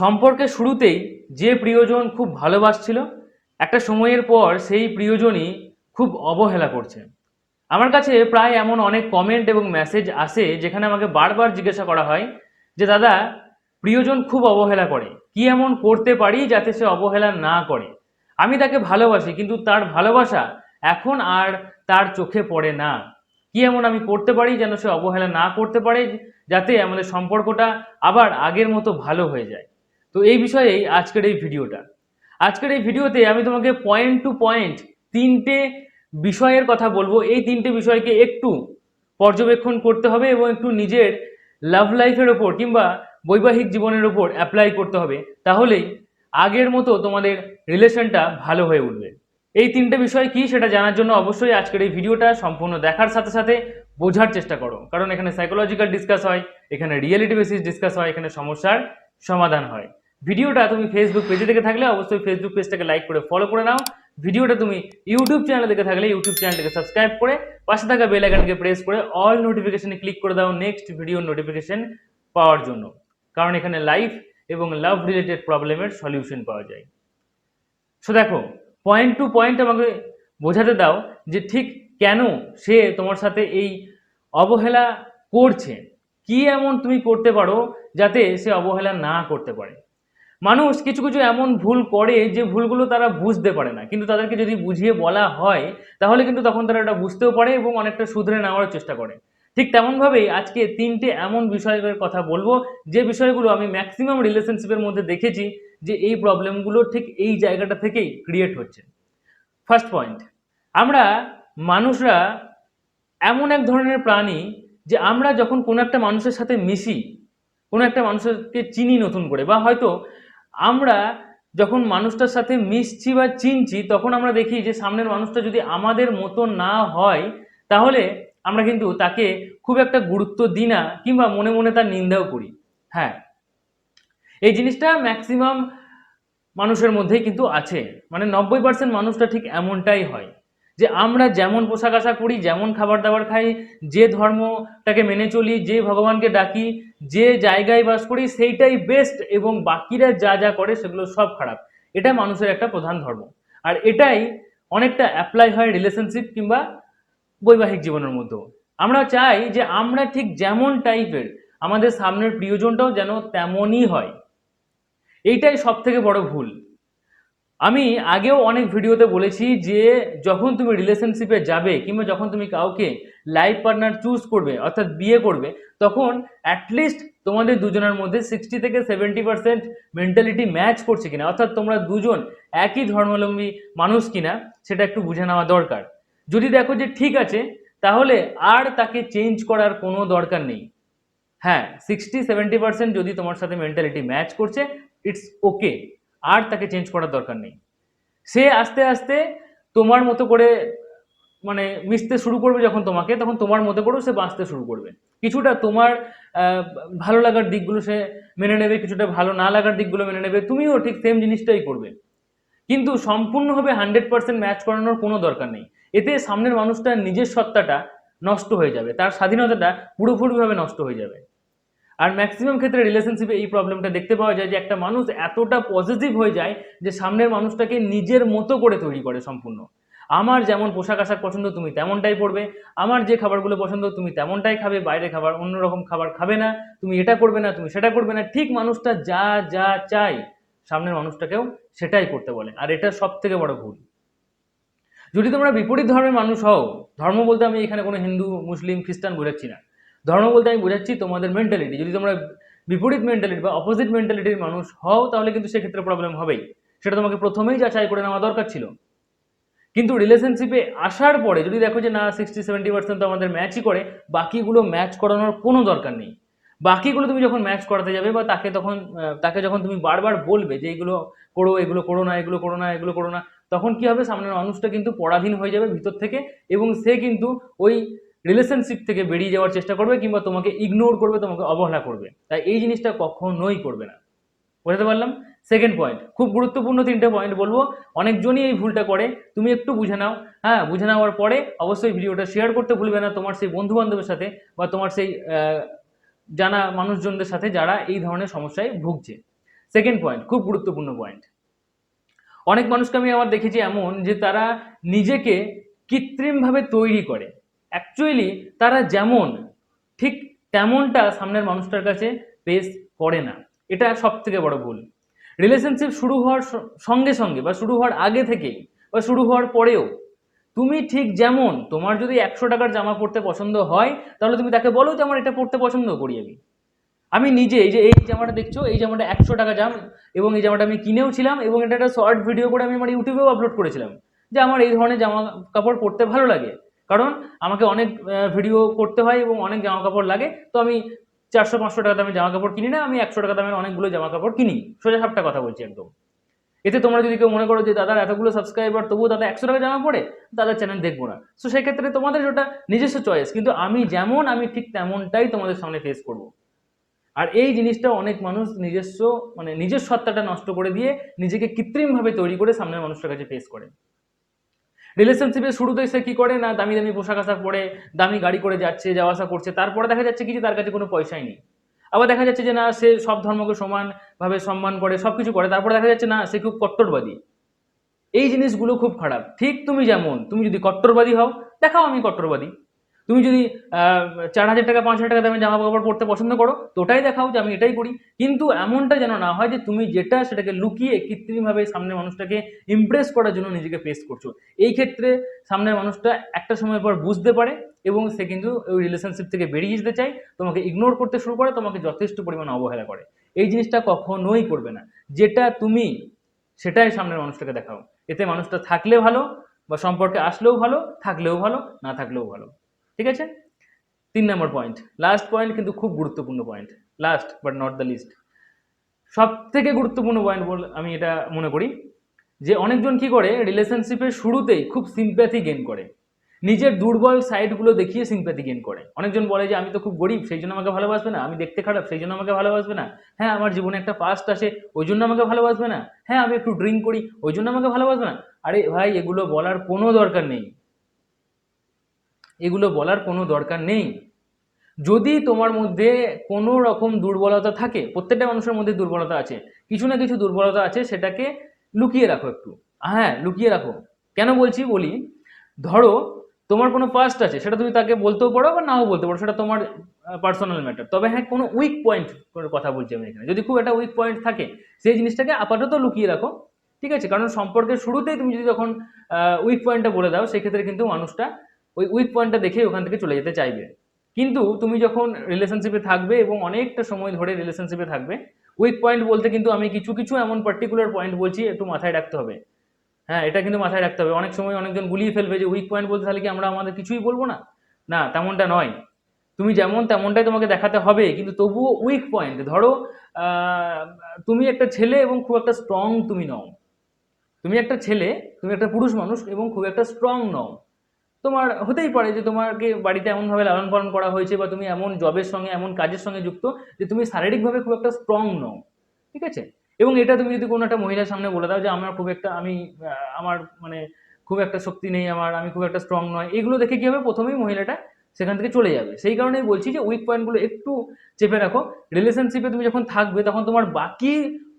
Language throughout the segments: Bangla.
সম্পর্কের শুরুতেই যে প্রিয়জন খুব ভালোবাসছিল, একটা সময়ের পর সেই প্রিয়জনই খুব অবহেলা করছে। আমার কাছে প্রায় এমন অনেক কমেন্ট এবং মেসেজ আসে যেখানে আমাকে বারবার জিজ্ঞাসা করা হয় যে, দাদা, প্রিয়জন খুব অবহেলা করে। কি এমন করতে পারি যাতে সে অবহেলা না করে? আমি তাকে ভালোবাসি, কিন্তু তার ভালোবাসা এখন আর তার চোখে পড়ে না। কি এমন আমি করতে পারি যেন সে অবহেলা না করতে পারে, যাতে আমাদের সম্পর্কটা আবার আগের মতো ভালো হয়ে যায়? তো এই বিষয়েই আজকের এই ভিডিওটা। আজকের এই ভিডিওতে আমি তোমাকে পয়েন্ট টু পয়েন্ট তিনটে বিষয়ের কথা বলব। এই তিনটে বিষয়কে একটু পর্যবেক্ষণ করতে হবে এবং একটু নিজের লাভ লাইফের ওপর কিংবা বৈবাহিক জীবনের ওপর অ্যাপ্লাই করতে হবে। তাহলেই আগের মতো তোমাদের রিলেশনটা ভালো হয়ে উঠবে। এই তিনটে বিষয় কি সেটা জানার জন্য অবশ্যই আজকের এই ভিডিওটা সম্পূর্ণ দেখার সাথে সাথে বোঝার চেষ্টা করো। কারণ এখানে সাইকোলজিক্যাল ডিসকাস হয়, এখানে রিয়েলিটি বেসিস ডিসকাস হয়, এখানে সমস্যার সমাধান হয়। ভিডিওটা তুমি ফেসবুক পেজে দেখে থাকলে অবশ্যই ফেসবুক পেজটাকে লাইক করে ফলো করে নাও। ভিডিওটা তুমি ইউটিউব চ্যানেলে দেখে থাকলে ইউটিউব চ্যানেলটাকে সাবস্ক্রাইব করে পাশে থাকা বেল আইকনকে প্রেস করে অল নোটিফিকেশনে ক্লিক করে দাও নেক্সট ভিডিও নোটিফিকেশন পাওয়ার জন্য। কারণ এখানে লাইফ এবং লাভ রিলেটেড প্রবলেমের সলিউশন পাওয়া যায়। সো দেখো পয়েন্ট টু পয়েন্ট আমাকে বোঝাতে দাও যে ঠিক কেন সে তোমার সাথে এই অবহেলা করছে। কি এমন তুমি করতে পারো যাতে সে অবহেলা না করতে পারে? মানুষ কিছু কিছু এমন ভুল করে যে ভুলগুলো তারা বুঝতে পারে না। কিন্তু তাদেরকে যদি বুঝিয়ে বলা হয়, তাহলে কিন্তু তখন তারা এটা বুঝতেও পারে এবং অনেকটা শুধরে নেওয়ার চেষ্টা করে। ঠিক তেমনভাবেই আজকে তিনটে এমন বিষয়ের কথা বলব, যে বিষয়গুলো আমি ম্যাক্সিমাম রিলেশনশিপের মধ্যে দেখেছি, যে এই প্রবলেমগুলো ঠিক এই জায়গাটা থেকেই ক্রিয়েট হচ্ছে। ফার্স্ট পয়েন্ট আমরা মানুষরা এমন এক ধরনের প্রাণী যে আমরা যখন কোনো একটা মানুষের সাথে মিশি, কোনো একটা মানুষকে চিনি নতুন করে, বা হয়তো আমরা যখন মানুষটার সাথে মিশছি বা চিনছি, তখন আমরা দেখি যে সামনের মানুষটা যদি আমাদের মতো না হয়, তাহলে আমরা কিন্তু তাকে খুব একটা গুরুত্ব দিই না কিংবা মনে মনে তার নিন্দাও করি। হ্যাঁ এই জিনিসটা ম্যাক্সিমাম মানুষের মধ্যেই কিন্তু আছে। মানে নব্বই পার্সেন্ট মানুষটা ঠিক এমনটাই হয় যে আমরা যেমন পোশাক আশাক করি যেমন খাবার দাবার খাই, যে ধর্মটাকে মেনে চলি, যে ভগবানকে ডাকি যে জায়গায় বাস করি সেইটাই বেস্ট এবং বাকিরা যা যা করে সেগুলো সব খারাপ। এটা মানুষের একটা প্রধান ধর্ম। আর এটাই অনেকটা অ্যাপ্লাই হয় রিলেশনশিপ কিংবা বৈবাহিক জীবনের মধ্যেও। আমরা চাই যে আমরা ঠিক যেমন টাইপের আমাদের সামনের প্রিয়জনটাও যেন তেমনই হয়। এইটাই সব থেকে বড় ভুল। আমি আগেও অনেক ভিডিওতে বলেছি যে যখন তুমি রিলেশনশিপে যাবে কিংবা যখন তুমি কাউকে লাইফ পার্টনার চুজ করবে, অর্থাৎ বিয়ে করবে, তখন অ্যাটলিস্ট তোমাদের দুজনের মধ্যে সিক্সটি থেকে সেভেন্টি পার্সেন্ট মেন্টালিটি ম্যাচ করছে কিনা, অর্থাৎ তোমরা দুজন একই ধর্মাবলম্বী মানুষ কিনা, সেটা একটু বুঝে নেওয়া দরকার। যদি দেখো যে ঠিক আছে, তাহলে আর তাকে চেঞ্জ করার কোনো দরকার নেই। হ্যাঁ সিক্সটি সেভেন্টি পার্সেন্ট যদি তোমার সাথে মেন্টালিটি ম্যাচ করছে ইটস ওকে আর তাকে চেঞ্জ করার দরকার নেই। সে আস্তে আস্তে তোমার মতো করে মানে মিশতে শুরু করবে যখন তোমাকে, তখন তোমার মতো করেও সে বাঁচতে শুরু করবে। কিছুটা তোমার ভালো লাগার দিকগুলো সে মেনে নেবে, কিছুটা ভালো না লাগার দিকগুলো মেনে নেবে, তুমিও ঠিক সেম জিনিসটাই করবে। কিন্তু সম্পূর্ণভাবে হান্ড্রেড পার্সেন্ট ম্যাচ করানোর কোনো দরকার নেই। এতে সামনের মানুষটার নিজের সত্তাটা নষ্ট হয়ে যাবে, তার স্বাধীনতাটা পুরোপুরিভাবে নষ্ট হয়ে যাবে। আর ম্যাক্সিমাম ক্ষেত্রে রিলেশনশিপে এই প্রবলেমটা দেখতে পাওয়া যায় যে একটা মানুষ এতটা পজিটিভ হয়ে যায় যে সামনের মানুষটাকে নিজের মতো করে তৈরি করে সম্পূর্ণ। আমার যেমন পোশাক আশাক পছন্দ, তুমি তেমনটাই পড়বে আমার যে খাবারগুলো পছন্দ, তুমি তেমনটাই খাবে। বাইরে খাবার, অন্যরকম খাবার খাবে না। তুমি এটা করবে না, তুমি সেটা করবে না। ঠিক মানুষটা যা যা চাই সামনের মানুষটাকেও সেটাই করতে বলে। আর এটা সব থেকে বড় ভুল। যদি তোমরা বিপরীত ধর্মের মানুষ হও, ধর্ম বলতে আমি এখানে কোনো হিন্দু, মুসলিম, খ্রিস্টান বোঝাচ্ছি না। ধর্ম বলতে আমি বোঝাচ্ছি তোমাদের মেন্টালিটি যদি তোমরা বিপরীত মেন্টালিটি বা অপোজিট মেন্টালিটির মানুষ হও, তাহলে কিন্তু সেক্ষেত্রে প্রবলেম হবেই। সেটা তোমাকে প্রথমেই যাচাই করে নেওয়া দরকার ছিল। কিন্তু রিলেশনশিপে আসার পরে, যদি দেখো যে না সিক্সটি সেভেন্টি পার্সেন্ট তো আমাদের ম্যাচই করে, বাকিগুলো ম্যাচ করানোর কোনো দরকার নেই। বাকিগুলো তুমি যখন ম্যাচ করাতে যাবে বা তাকে তখন তাকে যখন তুমি বারবার বলবে যে এইগুলো করো, এগুলো করো না, এগুলো করো না, এগুলো করো না, তখন কি হবে? সামনের মানুষটা কিন্তু পরাধীন হয়ে যাবে ভিতর থেকে এবং সে কিন্তু ওই রিলেশনশিপ থেকে বেরিয়ে যাওয়ার চেষ্টা করবে কিংবা তোমাকে ইগনোর করবে, তোমাকে অবহেলা করবে। তাই এই জিনিসটা কখনোই করবে না। বুঝতে পারলাম? সেকেন্ড পয়েন্ট খুব গুরুত্বপূর্ণ তিনটে পয়েন্ট বলব। অনেকজনই এই ভুলটা করে। তুমি একটু বুঝে নাও। হ্যাঁ বুঝে নেওয়ার পরে অবশ্যই ভিডিওটা শেয়ার করতে ভুলবে না তোমার সেই বন্ধু বান্ধবের সাথে বা তোমার সেই জানা মানুষজনদের সাথে যারা এই ধরনের সমস্যায় ভুগছে। সেকেন্ড পয়েন্ট খুব গুরুত্বপূর্ণ পয়েন্ট অনেক মানুষকে আমি আমার দেখেছি এমন যে তারা নিজেকে কৃত্রিমভাবে তৈরি করে। অ্যাকচুয়ালি তারা যেমন, ঠিক তেমনটা সামনের মানুষটার কাছে পেশ করে না। এটা সব থেকে বড় ভুল। রিলেশনশিপ শুরু হওয়ার সঙ্গে সঙ্গে বা শুরু হওয়ার আগে থেকেই বা শুরু হওয়ার পরেও তুমি ঠিক যেমন, তোমার যদি একশো টাকার জামা পরতে পছন্দ হয়, তাহলে তুমি তাকে বলো যে, আমার এটা পরতে পছন্দ করি আমি। আমি নিজে, এই যে, এই জামাটা দেখছ, এই জামাটা একশো টাকা জাম এবং এই জামাটা আমি কিনেও ছিলাম এবং এটা একটা শর্ট ভিডিও করে আমি আমার ইউটিউবেও আপলোড করেছিলাম। যে, আমার এই ধরনের জামা কাপড় পরতে ভালো লাগে। কারণ আমাকে অনেক ভিডিও করতে হয় এবং অনেক জামা কাপড় লাগে। তো আমি চারশো, পাঁচশো টাকা দামের জামা কাপড় কিনি না, আমি একশো টাকা দামের অনেকগুলো জামা কাপড় কিনি। সোজা সাপটা কথা বলছি একদম। এতে তোমরা যদি কেউ মনে করো যে দাদার এতগুলো সাবস্ক্রাইবার তবুও দাদা একশো টাকা জামা পড়ে? দাদার চ্যানেল দেখব না। তো সেক্ষেত্রে তোমাদের ওটা নিজস্ব চয়েস কিন্তু আমি যেমন, আমি ঠিক তেমনটাই তোমাদের সামনে ফেস করব। আর এই জিনিসটা অনেক মানুষ নিজস্ব মানে নিজের সত্তাটা নষ্ট করে দিয়ে নিজেকে কৃত্রিমভাবে তৈরি করে সামনের মানুষটার কাছে ফেস করে। রিলেশনশিপের শুরুতেই সে কী করে না দামি দামি পোশাক আশাক পরে দামি গাড়ি করে যাচ্ছে, যাওয়া আসা করছে, তারপরে দেখা যাচ্ছে কি যে তার কাছে কোনো পয়সাই নেই। আবার দেখা যাচ্ছে যে না, সে সব ধর্মকে সমানভাবে সম্মান করে সব কিছু করে, তারপরে দেখা যাচ্ছে না, সে খুব কট্টরবাদী। এই জিনিসগুলো খুব খারাপ। ঠিক তুমি যেমন, তুমি যদি কট্টরবাদী হও, দেখাও আমি কট্টরবাদী। তুমি যদি চার হাজার টাকা, পাঁচ হাজার টাকা দামে জামা কাপড় পরতে পছন্দ করো, তো ওটাই দেখাও যে আমি এটাই করি। কিন্তু এমনটা যেন না হয় যে তুমি যেটা সেটাকে লুকিয়ে কৃত্রিমভাবে সামনের মানুষটাকে ইমপ্রেস করার জন্য নিজেকে পেশ করছ। এই ক্ষেত্রে সামনের মানুষটা একটা সময় পর বুঝতে পারে এবং সে কিন্তু ওই রিলেশনশিপ থেকে বেরিয়ে যেতে চায়, তোমাকে ইগনোর করতে শুরু করে, তোমাকে যথেষ্ট পরিমাণে অবহেলা করে। এই জিনিসটা কখনোই করবে না। যেটা তুমি, সেটাই সামনের মানুষটাকে দেখাও। এতে মানুষটা থাকলে ভালো বা সম্পর্কে আসলেও ভালো, থাকলেও ভালো, না থাকলেও ভালো। ঠিক আছে? তিন নম্বর পয়েন্ট লাস্ট পয়েন্ট কিন্তু খুব গুরুত্বপূর্ণ point last but not the least সব থেকে গুরুত্বপূর্ণ পয়েন্ট বল আমি এটা মনে করি যে অনেকজন কি করে রিলেশনশিপের শুরুতেই খুব সিম্প্যাথি গেন করে। নিজের দুর্বল সাইডগুলো দেখিয়ে সিম্প্যাথি গেন করে। অনেকজন বলে যে, আমি তো খুব গরিব, সেই জন্য আমাকে ভালোবাসবে না। আমি দেখতে খারাপ, সেই জন্য আমাকে ভালোবাসবে না। হ্যাঁ আমার জীবনে একটা পাস্ট আসে, ওই জন্য আমাকে ভালোবাসবে না। হ্যাঁ আমি একটু ড্রিঙ্ক করি, ওই জন্য আমাকে ভালোবাসবে না। আরে ভাই, এগুলো বলার কোনো দরকার নেই। এগুলো বলার কোনো দরকার নেই। যদি তোমার মধ্যে কোনো রকম দুর্বলতা থাকে, প্রত্যেকটা মানুষের মধ্যে দুর্বলতা আছে, কিছু না কিছু দুর্বলতা আছে সেটাকে লুকিয়ে রাখো একটু। হ্যাঁ লুকিয়ে রাখো। কেন বলছি? বলি, ধরো তোমার কোনো পাস্ট আছে, সেটা তুমি তাকে বলতেও পারো বা নাও বলতে পারো, সেটা তোমার পার্সোনাল ম্যাটার তবে হ্যাঁ কোনো উইক পয়েন্ট কথা বলছি আমি এখানে। যদি খুব একটা উইক পয়েন্ট থাকে, সেই জিনিসটাকে আপাতত লুকিয়ে রাখো, ঠিক আছে? কারণ সম্পর্কের শুরুতেই তুমি যদি যখন উইক পয়েন্টটা বলে দাও, সেক্ষেত্রে কিন্তু মানুষটা ওই উইক পয়েন্টটা দেখে ওখান থেকে চলে যেতে চাইবে। কিন্তু তুমি যখন রিলেশনশিপে থাকবে এবং অনেকটা সময় ধরে রিলেশনশিপে থাকবে উইক পয়েন্ট বলতে কিন্তু আমি কিছু কিছু এমন পার্টিকুলার পয়েন্ট বলছি, একটু মাথায় রাখতে হবে। হ্যাঁ এটা কিন্তু মাথায় রাখতে হবে। অনেক সময় অনেকজন গুলিয়ে ফেলবে যে উইক পয়েন্ট বলতে তাহলে কি আমরা আমাদের কিছুই বলব না? না, তেমনটা নয়। তুমি যেমন তেমনটাই তোমাকে দেখাতে হবে, কিন্তু তবুও উইক পয়েন্ট ধরো তুমি একটা ছেলে এবং খুব একটা স্ট্রং তুমি নও। তুমি একটা ছেলে, তুমি একটা পুরুষ মানুষ এবং খুব একটা স্ট্রং নও। তোমার হতেই পারে যে তোমাকে বাড়িতে এমনভাবে লালন পালন করা হয়েছে বা তুমি এমন জবের সঙ্গে, এমন কাজের সঙ্গে যুক্ত যে তুমি শারীরিকভাবে খুব একটা স্ট্রং নও, ঠিক আছে? এবং এটা তুমি যদি কোনো একটা মহিলার সামনে বলে দাও যে আমার খুব একটা, আমি আমার মানে খুব একটা শক্তি নেই আমার, আমি খুব একটা স্ট্রং নয়, এগুলো দেখে কী হবে? প্রথমেই মহিলাটা সেখান থেকে চলে যাবে। সেই কারণেই বলছি যে উইক পয়েন্টগুলো একটু চেপে রাখো। রিলেশনশিপে তুমি যখন থাকবে তখন তোমার বাকি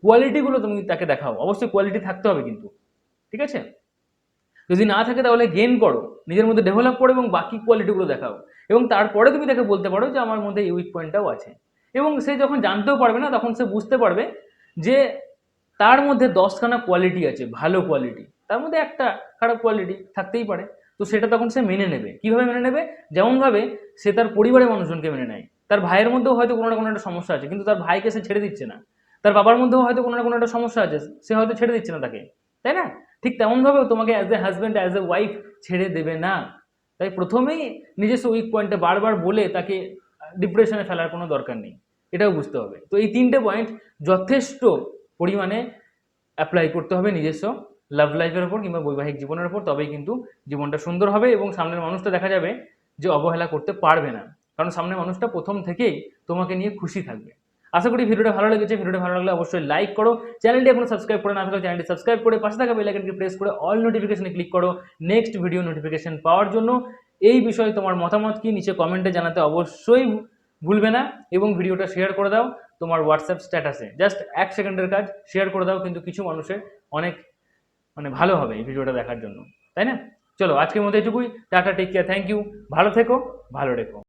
কোয়ালিটিগুলো তুমি তাকে দেখাও। অবশ্যই কোয়ালিটি থাকতে হবে কিন্তু, ঠিক আছে? যদি না থাকে তাহলে গেন করো। নিজের মধ্যে ডেভেলপ করো এবং বাকি কোয়ালিটিগুলো দেখাও। এবং তারপরে তুমি তাকে বলতে পারো যে আমার মধ্যে এই উইক পয়েন্টটাও আছে। এবং সে যখন জানতেও পারবে না, তখন সে বুঝতে পারবে যে তার মধ্যে দশখানা কোয়ালিটি আছে, ভালো কোয়ালিটি তার মধ্যে একটা খারাপ কোয়ালিটি থাকতেই পারে। তো সেটা তখন সে মেনে নেবে। কীভাবে মেনে নেবে? যেমনভাবে সে তার পরিবারের মানুষজনকে মেনে নেয়। তার ভাইয়ের মধ্যেও হয়তো কোনো না কোনো একটা সমস্যা আছে, কিন্তু তার ভাইকে সে ছেড়ে দিচ্ছে না। তার বাবার মধ্যেও হয়তো কোনো না কোনো একটা সমস্যা আছে, সে হয়তো ছেড়ে দিচ্ছে না তাকে। তাই না? ঠিক তেমনভাবেও তোমাকে as a husband as a wife ছেড়ে দেবে না। তাই প্রথমেই নিজস্ব উইক পয়েন্টে বারবার বলে তাকে ডিপ্রেশনে ফেলার কোনো দরকার নেই। এটাও বুঝতে হবে। তো এই তিনটে পয়েন্ট যথেষ্ট পরিমাণে অ্যাপ্লাই করতে হবে নিজস্ব লাভ লাইফের ওপর কিংবা বৈবাহিক জীবনের ওপর তবেই কিন্তু জীবনটা সুন্দর হবে এবং সামনের মানুষটা দেখা যাবে যে অবহেলা করতে পারবে না। কারণ সামনের মানুষটা প্রথম থেকেই তোমাকে নিয়ে খুশি থাকবে। আশা করি ভিডিওটা ভালো লেগেছে। ভিডিওটা ভালো লাগলে অবশ্যই লাইক করো। চ্যানেলটি এখনও সাবস্ক্রাইব করে না, থাকলে চ্যানেলটি সাবস্ক্রাইব করে পাশে থাকা বেল আইকনটি প্রেস করে অল নোটিফিকেশনে ক্লিক করো। নেক্সট ভিডিও নোটিফিকেশন পাওয়ার জন্য। এই বিষয়ে তোমার মতামত কি, নিচে কমেন্টে জানাতে অবশ্যই ভুলবে না এবং ভিডিওটা শেয়ার করে দাও তোমার হোয়াটসঅ্যাপ স্ট্যাটাসে জাস্ট এক সেকেন্ডের কাজ শেয়ার করে দাও কিন্তু কিছু মানুষের অনেক মানে ভালো হবে এই ভিডিওটা দেখার জন্য। তাই না? চলো আজকের মধ্যে এটুকুই। Tata take care thank you ভালো থেকো, ভালো রেখো।